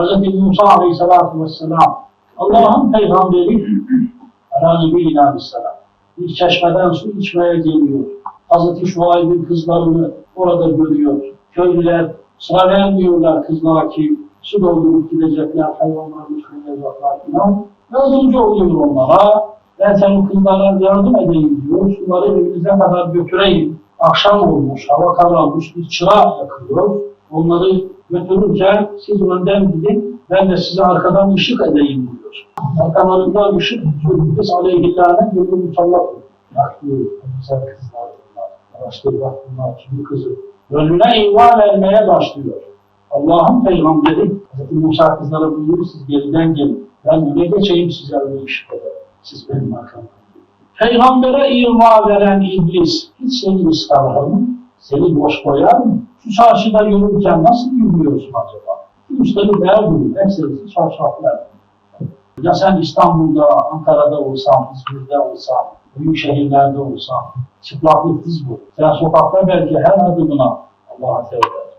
Hz. Musa Aleyhisselatü Vesselam Allah'ın peygamberi Ala Nebiyina Aleyhisselam bir çeşmeden su içmeye geliyor. Hz. Şuayb'in kızlarını orada görüyor. Köylüler sıra vermiyorlar kızlara ki su doldurup gidecekler, hayvanlarını suyacaklar falan. Yardımcı oluyor onlara. Ben senin kızlara yardım edeyim diyor. Suları evinize kadar götüreyim. Akşam olmuş, hava kararmış, bir çıra yakıyor. Onları götürürken siz önden gidin, ben de size arkadan ışık edeyim diyor. Arkalarından ışık, Sülbüs aleyhillâne gönlü musallat diyor, güzel kızlar bunlar. Araştır bak bunlar kimin kızı. Gönlüne iman vermeye başlıyor. Allah'ın peygamberi Hz. Musa kızlara buyuruyor siz geriden gelin. Ben öne geçeyim size öyle ışık ederim. Siz benim arkamdan. Peygambere ima veren iblis hiç seni ıskarlar mı? Seni boş koyar mı? Şu çarşıda yürürken nasıl yürüyorsun acaba? Üstelik verdim, hepsi çarşaflar. Ya sen İstanbul'da, Ankara'da olsan, İzmir'de olsan, büyük şehirlerde olsan, çıplaklık diz bu. Sen sokakta belki her adımına Allah'a tevbe